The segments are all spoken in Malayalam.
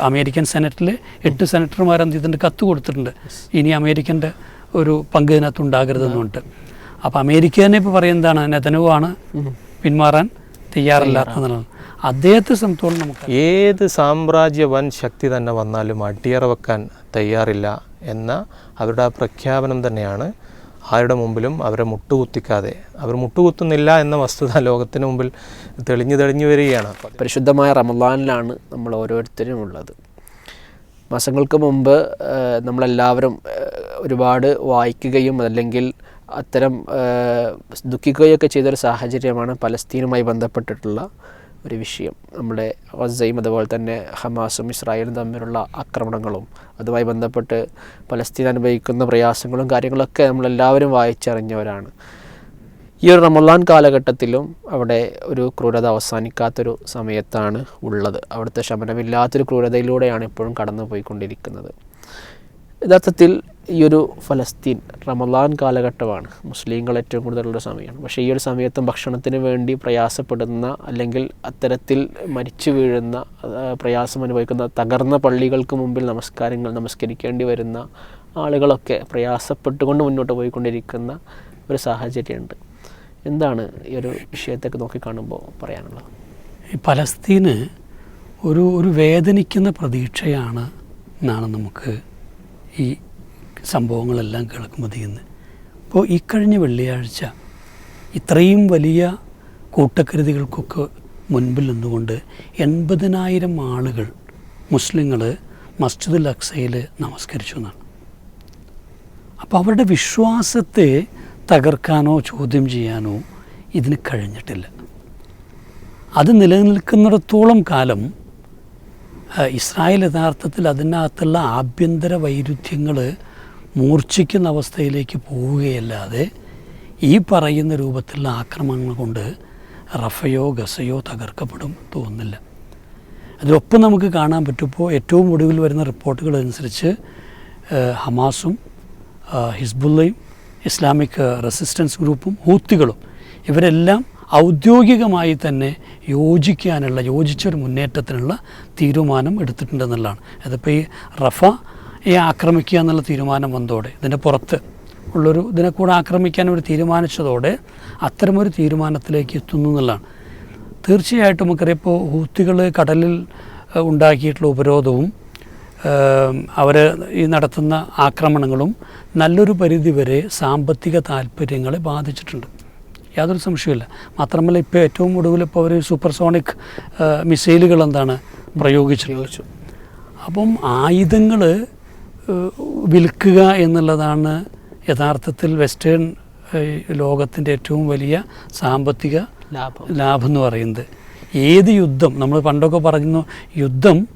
അമേരിക്കൻ സെനറ്റിൽ എട്ട് സെനറ്റർമാർ എന്ത് ചെയ്തിട്ടുണ്ട്? കത്ത് കൊടുത്തിട്ടുണ്ട്. ഇനി അമേരിക്കന്റെ ഒരു പങ്ക് ഇതിനകത്ത് ഉണ്ടാകരുതെന്നുണ്ട് അപ്പോൾ അമേരിക്ക തന്നെ ഇപ്പോൾ പറയുന്നതാണ് നെതനുവാണ് പിന്മാറാൻ തയ്യാറല്ലാത്തതാണ് അദ്ദേഹത്തെ സംബന്ധിച്ചോളം നമുക്ക് ഏത് സാമ്രാജ്യ വൻ ശക്തി തന്നെ വന്നാലും അടിയറ വെക്കാൻ തയ്യാറില്ല എന്ന അവരുടെ ആ പ്രഖ്യാപനം തന്നെയാണ് ആരുടെ മുമ്പിലും അവരെ മുട്ടുകുത്തിക്കാതെ. അവർ മുട്ടുകുത്തുന്നില്ല എന്ന വസ്തുത ലോകത്തിന് മുമ്പിൽ തെളിഞ്ഞു തെളിഞ്ഞു വരികയാണ്. പരിശുദ്ധമായ റമദാനിലാണ് നമ്മൾ ഓരോരുത്തരും ഉള്ളത്. മാസങ്ങൾക്ക് മുമ്പ് നമ്മളെല്ലാവരും ഒരുപാട് വായിക്കുകയും അല്ലെങ്കിൽ അത്തരം ദുഃഖിക്കുകയൊക്കെ ചെയ്തൊരു സാഹചര്യമാണ് പലസ്തീനുമായി ബന്ധപ്പെട്ടിട്ടുള്ള ഒരു വിഷയം. നമ്മുടെ ഗസയും അതുപോലെ തന്നെ ഹമാസും ഇസ്രായേലും തമ്മിലുള്ള ആക്രമണങ്ങളും അതുമായി ബന്ധപ്പെട്ട് പലസ്തീൻ അനുഭവിക്കുന്ന പ്രയാസങ്ങളും കാര്യങ്ങളൊക്കെ നമ്മളെല്ലാവരും വായിച്ചറിഞ്ഞവരാണ്. ഈ ഒരു റമദാൻ കാലഘട്ടത്തിലും അവിടെ ഒരു ക്രൂരത അവസാനിക്കാത്തൊരു സമയത്താണ് ഉള്ളത്. അവിടുത്തെ ശമനമില്ലാത്തൊരു ക്രൂരതയിലൂടെയാണ് ഇപ്പോഴും കടന്നു പോയിക്കൊണ്ടിരിക്കുന്നത് യഥാർത്ഥത്തിൽ ഈ ഒരു ഫലസ്തീൻ റമദാൻ കാലഘട്ടമാണ്. മുസ്ലിങ്ങൾ ഏറ്റവും കൂടുതലുള്ള സമയമാണ്. പക്ഷേ ഈ ഒരു സമയത്തും ഭക്ഷണത്തിന് വേണ്ടി പ്രയാസപ്പെടുന്ന അല്ലെങ്കിൽ അത്തരത്തിൽ മരിച്ചു വീഴുന്ന പ്രയാസം അനുഭവിക്കുന്ന തകർന്ന പള്ളികൾക്ക് മുമ്പിൽ നമസ്കാരങ്ങൾ നമസ്കരിക്കേണ്ടി വരുന്ന ആളുകളൊക്കെ പ്രയാസപ്പെട്ടുകൊണ്ട് മുന്നോട്ട് പോയിക്കൊണ്ടിരിക്കുന്ന ഒരു സാഹചര്യമുണ്ട്. എന്താണ് ഈ ഒരു വിഷയത്തൊക്കെ നോക്കിക്കാണുമ്പോൾ പറയാനുള്ളത്? ഈ പലസ്തീന് ഒരു ഒരു വേദനിക്കുന്ന പ്രതീക്ഷയാണ് എന്നാണ് നമുക്ക് ഈ സംഭവങ്ങളെല്ലാം കേൾക്കുമ്പോൾ ചെയ്യുന്നത് അപ്പോൾ ഇക്കഴിഞ്ഞ കഴിഞ്ഞ വെള്ളിയാഴ്ച ഇത്രയും വലിയ കൂട്ടക്കരുതികൾക്കൊക്കെ മുൻപിൽ നിന്നുകൊണ്ട് എൺപതിനായിരം ആളുകൾ മുസ്ലിങ്ങൾ മസ്ജിദുൽ അക്സയിൽ നമസ്കരിച്ചു എന്നാണ് അപ്പോൾ അവരുടെ വിശ്വാസത്തെ തകർക്കാനോ ചോദ്യം ചെയ്യാനോ ഇതിന് കഴിഞ്ഞിട്ടില്ല. അത് നിലനിൽക്കുന്നിടത്തോളം കാലം ഇസ്രായേൽ യഥാർത്ഥത്തിൽ അതിനകത്തുള്ള ആഭ്യന്തര വൈരുദ്ധ്യങ്ങൾ മൂർച്ഛിക്കുന്ന അവസ്ഥയിലേക്ക് പോവുകയല്ലാതെ ഈ പറയുന്ന രൂപത്തിലുള്ള ആക്രമണങ്ങൾ കൊണ്ട് റഫയോ ഗസയോ തകർക്കപ്പെടും തോന്നുന്നില്ല. അതിലൊപ്പം നമുക്ക് കാണാൻ പറ്റുമ്പോൾ ഏറ്റവും ഒടുവിൽ വരുന്ന റിപ്പോർട്ടുകൾ അനുസരിച്ച് ഹമാസും ഹിസ്ബുല്ലയും ഇസ്ലാമിക് റെസിസ്റ്റൻസ് ഗ്രൂപ്പും ഹൂത്തികളും ഇവരെല്ലാം ഔദ്യോഗികമായി തന്നെ യോജിക്കാനുള്ള യോജിച്ചൊരു മുന്നേറ്റത്തിനുള്ള തീരുമാനം എടുത്തിട്ടുണ്ടെന്നുള്ളതാണ്. അതിപ്പോൾ ഈ റഫയെ ആക്രമിക്കുക എന്നുള്ള തീരുമാനം വന്നതോടെ ഇതിന്റെ പുറത്ത് ഉള്ളൊരു ഇതിനെ കൂടെ ആക്രമിക്കാൻ ഒരു തീരുമാനിച്ചതോടെ അത്തരമൊരു തീരുമാനത്തിലേക്ക് എത്തുന്നു എന്നുള്ളതാണ്. തീർച്ചയായിട്ടും നമുക്കറിയാം ഇപ്പോൾ ഹൂത്തികൾ കടലിൽ ഉണ്ടാക്കിയിട്ടുള്ള ഉപരോധവും അവർ ഈ നടത്തുന്ന ആക്രമണങ്ങളും നല്ലൊരു പരിധിവരെ സാമ്പത്തിക താല്പര്യങ്ങളെ ബാധിച്ചിട്ടുണ്ട്. യാതൊരു സംശയമില്ല മാത്രമല്ല ഇപ്പോൾ ഏറ്റവും ഒടുവിൽ ഇപ്പോൾ അവർ സൂപ്പർസോണിക് മിസൈലുകൾ എന്താണ് പ്രയോഗിച്ചു. അപ്പം ആയുധങ്ങൾ വിൽക്കുക എന്നുള്ളതാണ് യഥാർത്ഥത്തിൽ വെസ്റ്റേൺ ലോകത്തിന്റെ ഏറ്റവും വലിയ സാമ്പത്തിക ലാഭം. ലാഭം എന്ന് പറയുന്നത്. ഏത് യുദ്ധം നമ്മൾ പണ്ടൊക്കെ പറഞ്ഞു യുദ്ധം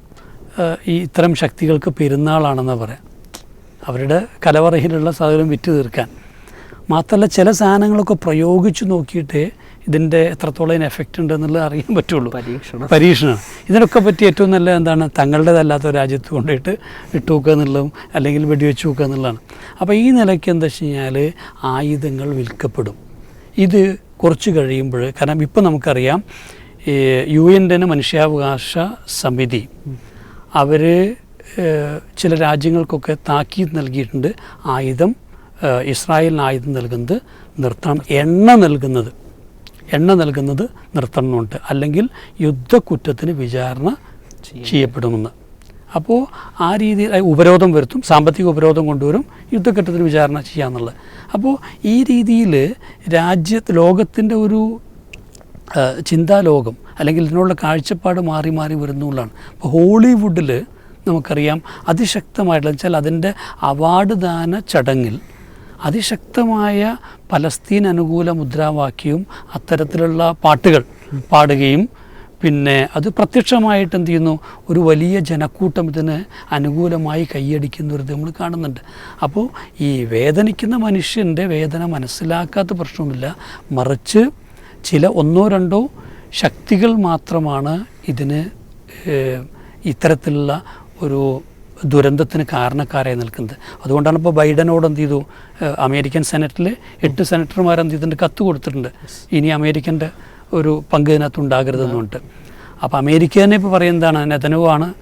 ഈ ഇത്തരം ശക്തികൾക്ക് പെരുന്നാളാണെന്ന് പറയാം. അവരുടെ കലവറയിലുള്ള സാധനം വിറ്റ് തീർക്കാൻ. മാത്രമല്ല ചില സാധനങ്ങളൊക്കെ പ്രയോഗിച്ചു നോക്കിയിട്ടേ ഇതിന്റെ എത്രത്തോളം ഇതിന് എഫക്റ്റ് ഉണ്ട് എന്നുള്ളത് അറിയാൻ പറ്റുള്ളൂ. പരീക്ഷണം. പരീക്ഷണം. ഇതിനൊക്കെ പറ്റി ഏറ്റവും നല്ല എന്താണ്? തങ്ങളുടേതല്ലാത്ത ഒരു രാജ്യത്ത് കൊണ്ടുപോയിട്ട് ഇട്ടു വെക്കുക എന്നുള്ളതും അല്ലെങ്കിൽ വെടിവെച്ച് വെക്കുക എന്നുള്ളതാണ്. അപ്പോൾ ഈ നിലയ്ക്ക് എന്താ വെച്ച് കഴിഞ്ഞാൽ ആയുധങ്ങൾ വിൽക്കപ്പെടും. ഇത് കുറച്ച് കഴിയുമ്പോൾ കാരണം ഇപ്പം നമുക്കറിയാം യു എന്റെ മനുഷ്യാവകാശ സമിതി അവർ ചില രാജ്യങ്ങൾക്കൊക്കെ താക്കീത് നൽകിയിട്ടുണ്ട്. ആയുധം ഇസ്രായേലിന് ആയുധം നൽകുന്നത് നിർത്തണം എണ്ണ നൽകുന്നത്. എണ്ണ നൽകുന്നത് നിർത്തണമെന്നുണ്ട്. അല്ലെങ്കിൽ യുദ്ധക്കുറ്റത്തിന് വിചാരണ ചെയ്യപ്പെടുമെന്ന്. അപ്പോൾ ആ രീതിയിൽ ഉപരോധം വരുത്തും സാമ്പത്തിക ഉപരോധം കൊണ്ടുവരും യുദ്ധഘട്ടത്തിന് വിചാരണ ചെയ്യാന്നുള്ളത്. അപ്പോൾ ഈ രീതിയിൽ രാജ്യ ലോകത്തിന്റെ ഒരു ചിന്താലോകം അല്ലെങ്കിൽ ഇതിനുള്ള കാഴ്ചപ്പാട് മാറി മാറി വരുന്നുള്ളതാണ് ഇപ്പോൾ ഹോളിവുഡിൽ നമുക്കറിയാം അതിശക്തമായിട്ടുള്ള വെച്ചാൽ അതിന്റെ അവാർഡ് ദാന ചടങ്ങിൽ അതിശക്തമായ പലസ്തീൻ അനുകൂല മുദ്രാവാക്യവും അത്തരത്തിലുള്ള പാട്ടുകൾ പാടുകയും പിന്നെ അത് പ്രത്യക്ഷമായിട്ട് എന്ത് ചെയ്യുന്നു? ഒരു വലിയ ജനക്കൂട്ടം ഇതിന് അനുകൂലമായി കൈയടിക്കുന്ന ഒരു നമ്മൾ കാണുന്നുണ്ട്. അപ്പോൾ ഈ വേദനിക്കുന്ന മനുഷ്യന്റെ വേദന മനസ്സിലാക്കാത്ത പ്രശ്നമില്ല മറിച്ച് ചില ഒന്നോ രണ്ടോ ശക്തികൾ മാത്രമാണ് ഇതിന് ഇത്തരത്തിലുള്ള ഒരു ദുരന്തത്തിന് കാരണക്കാരായി നിൽക്കുന്നത്. അതുകൊണ്ടാണ് ഇപ്പോൾ ബൈഡനോട് എന്ത് ചെയ്തു? അമേരിക്കൻ സെനറ്റിൽ എട്ട് സെനറ്റർമാർ എന്ത് ചെയ്തിട്ടുണ്ട്? കത്ത് കൊടുത്തിട്ടുണ്ട്. ഇനി അമേരിക്കന്റെ ഒരു പങ്ക് ഇതിനകത്ത് ഉണ്ടാകരുതെന്നുണ്ട് അപ്പോൾ അമേരിക്ക തന്നെ ഇപ്പോൾ പറയുന്നതാണ് നെതനുവാണ്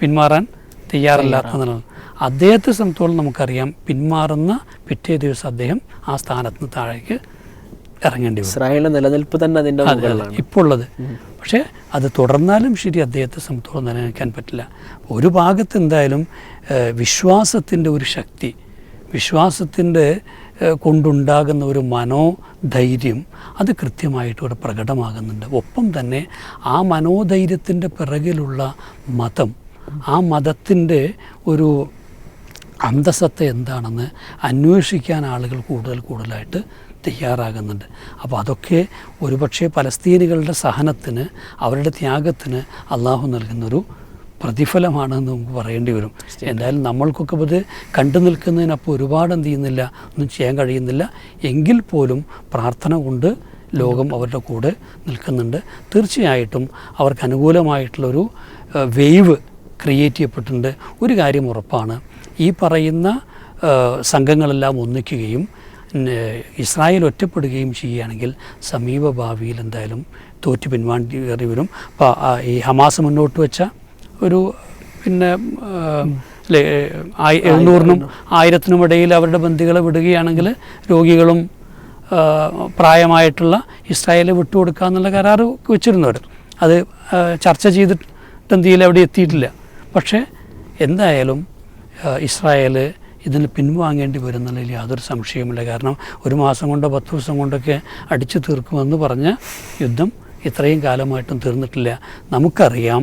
പിന്മാറാൻ തയ്യാറല്ലാത്ത എന്നുള്ളതാണ് അദ്ദേഹത്തെ സംബന്ധിച്ചോളം നമുക്കറിയാം പിന്മാറുന്ന പിറ്റേ ദിവസം അദ്ദേഹം ആ സ്ഥാനത്ത് നിന്ന് താഴേക്ക് ഇറങ്ങേണ്ടി വരും ഇസ്രായേലിന്റെ നിലനിൽപ്പ് തന്നെ അതിന്റെ അതെ, അതെ. ഇപ്പോൾ ഉള്ളത് പക്ഷേ അത് തുടർന്നാലും ശരി അദ്ദേഹത്തെ സംബന്ധിച്ചോളം നിലനിൽക്കാൻ പറ്റില്ല. ഒരു ഭാഗത്ത് എന്തായാലും വിശ്വാസത്തിന്റെ ഒരു ശക്തി വിശ്വാസത്തിന്റെ കൊണ്ടുണ്ടാകുന്ന ഒരു മനോധൈര്യം അത് കൃത്യമായിട്ട് ഇവിടെ പ്രകടമാകുന്നുണ്ട്. ഒപ്പം തന്നെ ആ മനോധൈര്യത്തിന്റെ പിറകിലുള്ള മതം ആ മതത്തിന്റെ ഒരു അന്തസത്ത എന്താണെന്ന് അന്വേഷിക്കാൻ ആളുകൾ കൂടുതൽ കൂടുതലായിട്ട് തയ്യാറാകുന്നുണ്ട്. അപ്പോൾ അതൊക്കെ ഒരുപക്ഷെ പലസ്തീനികളുടെ സഹനത്തിന് അവരുടെ ത്യാഗത്തിന് അള്ളാഹു നൽകുന്നൊരു പ്രതിഫലമാണെന്ന് നമുക്ക് പറയേണ്ടി വരും. എന്തായാലും നമ്മൾക്കൊക്കെ ഇത് കണ്ടു നിൽക്കുന്നതിനപ്പോൾ ഒരുപാട് എന്ത് ചെയ്യുന്നില്ല ഒന്നും ചെയ്യാൻ കഴിയുന്നില്ല. എങ്കിൽ പോലും പ്രാർത്ഥന കൊണ്ട് ലോകം അവരുടെ കൂടെ നിൽക്കുന്നുണ്ട്. തീർച്ചയായിട്ടും അവർക്ക് അനുകൂലമായിട്ടുള്ളൊരു വേവ് ക്രിയേറ്റ് ചെയ്യപ്പെട്ടിട്ടുണ്ട്. ഒരു കാര്യം ഉറപ്പാണ്. ഈ പറയുന്ന സംഘങ്ങളെല്ലാം ഒന്നിക്കുകയും ഇസ്രായേൽ ഒറ്റപ്പെടുകയും ചെയ്യുകയാണെങ്കിൽ സമീപ ഭാവിയിൽ എന്തായാലും തോറ്റു പിൻവാണ്ടി വരും. അപ്പോൾ ഈ ഹമാസ് മുന്നോട്ട് വെച്ച ഒരു പിന്നെ ആ, ലെ- ആയി- എഴുന്നൂറിനും ആയിരത്തിനും ഇടയിൽ അവരുടെ ബന്ധികളെ വിടുകയാണെങ്കിൽ രോഗികളും പ്രായമായിട്ടുള്ള ഇസ്രായേലെ വിട്ടുകൊടുക്കുക എന്നുള്ള കരാറ് വെച്ചിരുന്നവർ. അത് ചർച്ച ചെയ്തിട്ട് എന്തെങ്കിലും അവിടെ എത്തിയിട്ടില്ല. പക്ഷേ എന്തായാലും ഇസ്രായേൽ ഇതിന് പിൻവാങ്ങേണ്ടി വരുന്നതിൽ യാതൊരു സംശയവുമില്ല. കാരണം ഒരു മാസം കൊണ്ടോ പത്ത് ദിവസം കൊണ്ടൊക്കെ അടിച്ചു തീർക്കുമെന്ന് പറഞ്ഞ യുദ്ധം ഇത്രയും കാലമായിട്ടും തീർന്നിട്ടില്ല. നമുക്കറിയാം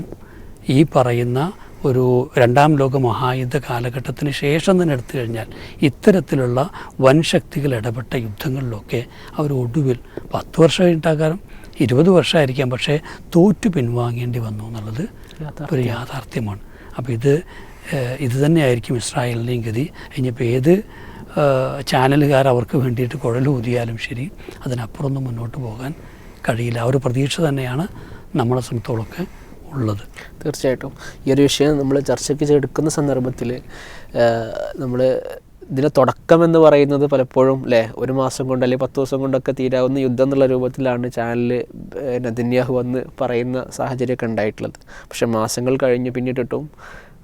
ഈ പറയുന്ന ഒരു രണ്ടാം ലോക മഹായുദ്ധ കാലഘട്ടത്തിന് ശേഷം തന്നെ എടുത്തു കഴിഞ്ഞാൽ ഇത്തരത്തിലുള്ള വൻശക്തികൾ ഇടപെട്ട യുദ്ധങ്ങളിലൊക്കെ അവർ ഒടുവിൽ പത്ത് വർഷം കഴിഞ്ഞിട്ടാകാലം ഇരുപത് വർഷമായിരിക്കാം. പക്ഷേ തോറ്റു പിൻവാങ്ങേണ്ടി വന്നു എന്നുള്ളത് ഒരു യാഥാർത്ഥ്യമാണ്. അപ്പോൾ ഇത് ഇത് തന്നെയായിരിക്കും ഇസ്രായേലിന്റെയും ഗതി ഇനിയിപ്പോൾ ഏത് ചാനലുകാർ അവർക്ക് വേണ്ടിയിട്ട് കുഴൽ ഊതിയാലും ശരി അതിനപ്പുറമൊന്നും മുന്നോട്ട് പോകാൻ കഴിയില്ല. ആ ഒരു പ്രതീക്ഷ തന്നെയാണ് നമ്മളെ സംബന്ധിച്ചോളമൊക്കെ ഉള്ളത്. തീർച്ചയായിട്ടും. ഈ ഒരു വിഷയം നമ്മൾ ചർച്ചയ്ക്ക് എടുക്കുന്ന സന്ദർഭത്തിൽ നമ്മൾ ഇതിന്റെ തുടക്കം എന്ന് പറയുന്നത് പലപ്പോഴും അല്ലേ ഒരു മാസം കൊണ്ട് അല്ലെങ്കിൽ പത്ത് ദിവസം കൊണ്ടൊക്കെ തീരാവുന്ന യുദ്ധം എന്നുള്ള രൂപത്തിലാണ് ചാനലിൽ നദിന്യാഹു വന്ന് പറയുന്ന സാഹചര്യമൊക്കെ ഉണ്ടായിട്ടുള്ളത്. പക്ഷേ മാസങ്ങൾ കഴിഞ്ഞ് പിന്നിട്ടിട്ടും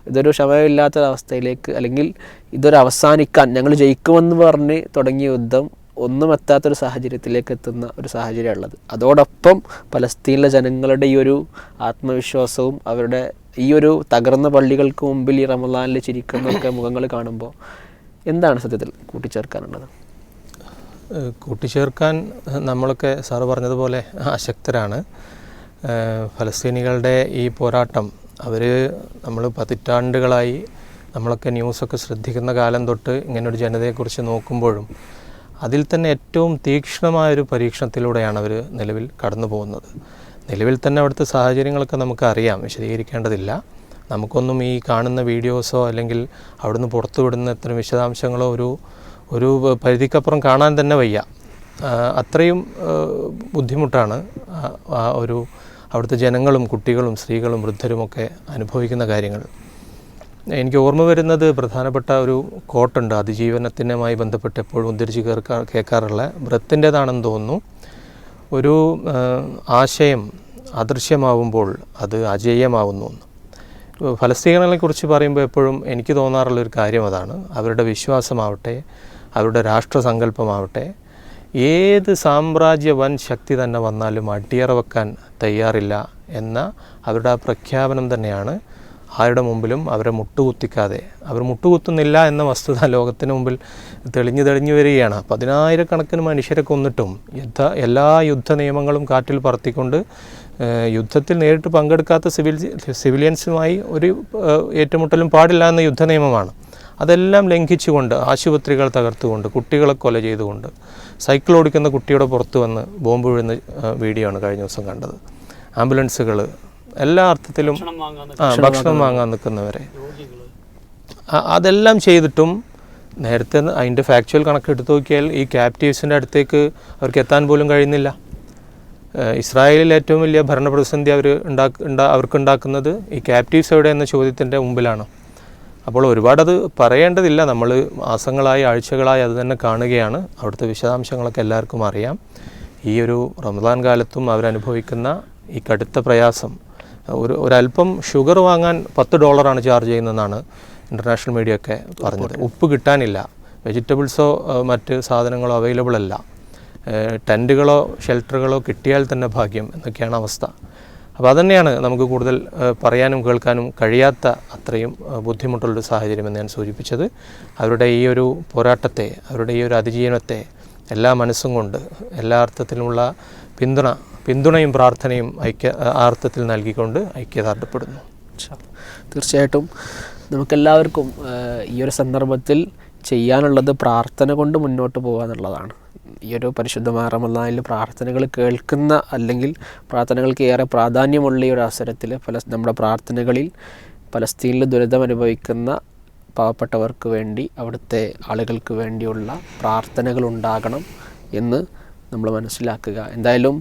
ഇതൊരു ക്ഷമയില്ലാത്ത അവസ്ഥയിലേക്ക് അല്ലെങ്കിൽ ഇതൊരു അവസാനിക്കാൻ ഞങ്ങൾ ജയിക്കുമെന്ന് പറഞ്ഞ് തുടങ്ങിയ യുദ്ധം ഒന്നും എത്താത്തൊരു സാഹചര്യത്തിലേക്ക് എത്തുന്ന ഒരു സാഹചര്യമുള്ളത് അതോടൊപ്പം പലസ്തീനിലെ ജനങ്ങളുടെ ഈ ഒരു ആത്മവിശ്വാസവും അവരുടെ ഈ ഒരു തകർന്ന പള്ളികൾക്ക് മുമ്പിൽ ഈ റമദാനിൽ ചിരിക്കുന്നൊക്കെ മുഖങ്ങൾ കാണുമ്പോൾ എന്താണ് സത്യത്തിൽ കൂട്ടിച്ചേർക്കാനുള്ളത്? കൂട്ടിച്ചേർക്കാൻ നമ്മളൊക്കെ സാറ് പറഞ്ഞതുപോലെ അശക്തരാണ്. ഫലസ്തീനികളുടെ ഈ പോരാട്ടം അവർ നമ്മൾ പതിറ്റാണ്ടുകളായി നമ്മളൊക്കെ ന്യൂസൊക്കെ ശ്രദ്ധിക്കുന്ന കാലം തൊട്ട് ഇങ്ങനൊരു ജനതയെക്കുറിച്ച് നോക്കുമ്പോഴും അതിൽ തന്നെ ഏറ്റവും തീക്ഷ്ണമായൊരു പരീക്ഷണത്തിലൂടെയാണ് അവർ നിലവിൽ കടന്നു പോകുന്നത് നിലവിൽ തന്നെ അവിടുത്തെ സാഹചര്യങ്ങളൊക്കെ നമുക്കറിയാം വിശദീകരിക്കേണ്ടതില്ല. നമുക്കൊന്നും ഈ കാണുന്ന വീഡിയോസോ അല്ലെങ്കിൽ അവിടുന്ന് പുറത്തു വിടുന്ന ഇത്തരം വിശദാംശങ്ങളോ ഒരു ഒരു പരിധിക്കപ്പുറം കാണാൻ തന്നെ വയ്യ. അത്രയും ബുദ്ധിമുട്ടാണ് ഒരു അവിടുത്തെ ജനങ്ങളും കുട്ടികളും സ്ത്രീകളും വൃദ്ധരുമൊക്കെ അനുഭവിക്കുന്ന കാര്യങ്ങൾ. എനിക്ക് ഓർമ്മ വരുന്നത് പ്രധാനപ്പെട്ട ഒരു കോട്ടുണ്ട് അതിജീവനത്തിനുമായി ബന്ധപ്പെട്ട് എപ്പോഴും ഉദ്ധരിച്ച് കേൾക്കാ കേൾക്കാറുള്ള ബ്രത്തിന്റേതാണെന്ന് തോന്നുന്നു. ഒരു ആശയം അദൃശ്യമാവുമ്പോൾ അത് അജേയമാവുന്നു. എന്ന്. ഇപ്പോൾ ഫലസ്തീനുകളെ കുറിച്ച് പറയുമ്പോൾ എപ്പോഴും എനിക്ക് തോന്നാറുള്ള ഒരു കാര്യം അതാണ് അവരുടെ വിശ്വാസമാവട്ടെ അവരുടെ രാഷ്ട്രസങ്കല്പമാവട്ടെ ഏത് സാമ്രാജ്യ വൻ ശക്തി തന്നെ വന്നാലും അടിയറ വെക്കാൻ തയ്യാറില്ല എന്ന അവരുടെ ആ പ്രഖ്യാപനം തന്നെയാണ് ആരുടെ മുമ്പിലും അവരെ മുട്ടുകുത്തിക്കാതെ. അവർ മുട്ടുകുത്തുന്നില്ല എന്ന വസ്തുത ലോകത്തിന് മുമ്പിൽ തെളിഞ്ഞു തെളിഞ്ഞു വരികയാണ്. പതിനായിരക്കണക്കിന് മനുഷ്യരെ കൊന്നിട്ടും യുദ്ധ എല്ലാ യുദ്ധ നിയമങ്ങളും കാറ്റിൽ പറത്തിക്കൊണ്ട് യുദ്ധത്തിൽ നേരിട്ട് പങ്കെടുക്കാത്ത സിവിൽ സിവിലിയൻസുമായി ഒരു ഏറ്റുമുട്ടലും പാടില്ല എന്ന യുദ്ധ നിയമമാണ്. അതെല്ലാം ലംഘിച്ചുകൊണ്ട് ആശുപത്രികൾ തകർത്തുകൊണ്ട് കുട്ടികളെ കൊല ചെയ്തുകൊണ്ട് സൈക്കിൾ ഓടിക്കുന്ന കുട്ടിയുടെ പുറത്ത് വന്ന് ബോംബ് വീഴുന്ന വീഡിയോ ആണ് കഴിഞ്ഞ ദിവസം കണ്ടത്. ആംബുലൻസുകൾ എല്ലാ അർത്ഥത്തിലും ആ ഭക്ഷണം വാങ്ങാൻ നിൽക്കുന്നവരെ. അതെല്ലാം ചെയ്തിട്ടും നേരത്തെ അതിന്റെ ഫാക്ച്വൽ കണക്ക് എടുത്തു നോക്കിയാൽ ഈ ക്യാപ്റ്റീവ്സിന്റെ അടുത്തേക്ക് അവർക്ക് എത്താൻ പോലും കഴിയുന്നില്ല. ഇസ്രായേലിൽ ഏറ്റവും വലിയ ഭരണപ്രതിസന്ധി അവർ ഉണ്ടാക്ക ഉണ്ടാ അവർക്കുണ്ടാക്കുന്നത് ഈ ക്യാപ്റ്റീവ്സ് എവിടെ എന്ന ചോദ്യത്തിന്റെ മുമ്പിലാണ്. അപ്പോൾ ഒരുപാടത് അത് പറയേണ്ടതില്ല. നമ്മൾ മാസങ്ങളായി ആഴ്ചകളായി അത് തന്നെ കാണുകയാണ്. അവിടുത്തെ വിശദാംശങ്ങളൊക്കെ എല്ലാവർക്കും അറിയാം. ഈ ഒരു റമദാൻ കാലത്തും അവരനുഭവിക്കുന്ന ഈ കടുത്ത പ്രയാസം ഒരു ഒരല്പം ഷുഗർ വാങ്ങാൻ പത്ത് ഡോളറാണ് ചാർജ് ചെയ്യുന്നതെന്നാണ് ഇന്റർനാഷണൽ മീഡിയ ഒക്കെ പറഞ്ഞത് ഉപ്പ് കിട്ടാനില്ല. വെജിറ്റബിൾസോ മറ്റ് സാധനങ്ങളോ അവൈലബിൾ അല്ല. ടെന്റുകളോ ഷെൽട്ടറുകളോ കിട്ടിയാൽ തന്നെ ഭാഗ്യം എന്നൊക്കെയാണ് അവസ്ഥ. അപ്പോൾ അതന്നെയാണ് നമുക്ക് കൂടുതൽ പറയാനും കേൾക്കാനും കഴിയാത്ത അത്രയും ബുദ്ധിമുട്ടുള്ളൊരു സാഹചര്യം എന്ന് ഞാൻ സൂചിപ്പിച്ചത്. അവരുടെ ഈ ഒരു പോരാട്ടത്തെ അവരുടെ ഈ ഒരു അതിജീവനത്തെ എല്ലാ മനസ്സും കൊണ്ട് എല്ലാ അർത്ഥത്തിലുമുള്ള പിന്തുണ പിന്തുണയും പ്രാർത്ഥനയും ഐക്യ ആർത്ഥത്തിൽ നൽകിക്കൊണ്ട് ഐക്യദാർഢപ്പെടുന്നു തീർച്ചയായിട്ടും നമുക്കെല്ലാവർക്കും ഈ ഒരു സന്ദർഭത്തിൽ ചെയ്യാനുള്ളത് പ്രാർത്ഥന കൊണ്ട് മുന്നോട്ട് പോകുക എന്നുള്ളതാണ്. ഈ ഒരു പരിശുദ്ധമായ റമദാനിൽ പ്രാർത്ഥനകൾ കേൾക്കുന്ന അല്ലെങ്കിൽ പ്രാർത്ഥനകൾക്ക് ഏറെ പ്രാധാന്യമുള്ള ഈ ഒരു അവസരത്തിൽ പല നമ്മുടെ പ്രാർത്ഥനകളിൽ പലസ്തീനിൽ ദുരിതം അനുഭവിക്കുന്ന പാവപ്പെട്ടവർക്ക് വേണ്ടി അവിടുത്തെ ആളുകൾക്ക് വേണ്ടിയുള്ള പ്രാർത്ഥനകൾ ഉണ്ടാകണം എന്ന് നമ്മൾ മനസ്സിലാക്കുക. എന്തായാലും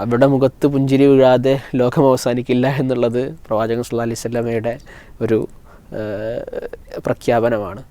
അവിടെ മുഖത്ത് പുഞ്ചിരി വീഴാതെ ലോകം അവസാനിക്കില്ല എന്നുള്ളത് പ്രവാചകൻ സുല്ലാ അലൈവല്ലമയുടെ ഒരു പ്രഖ്യാപനമാണ്.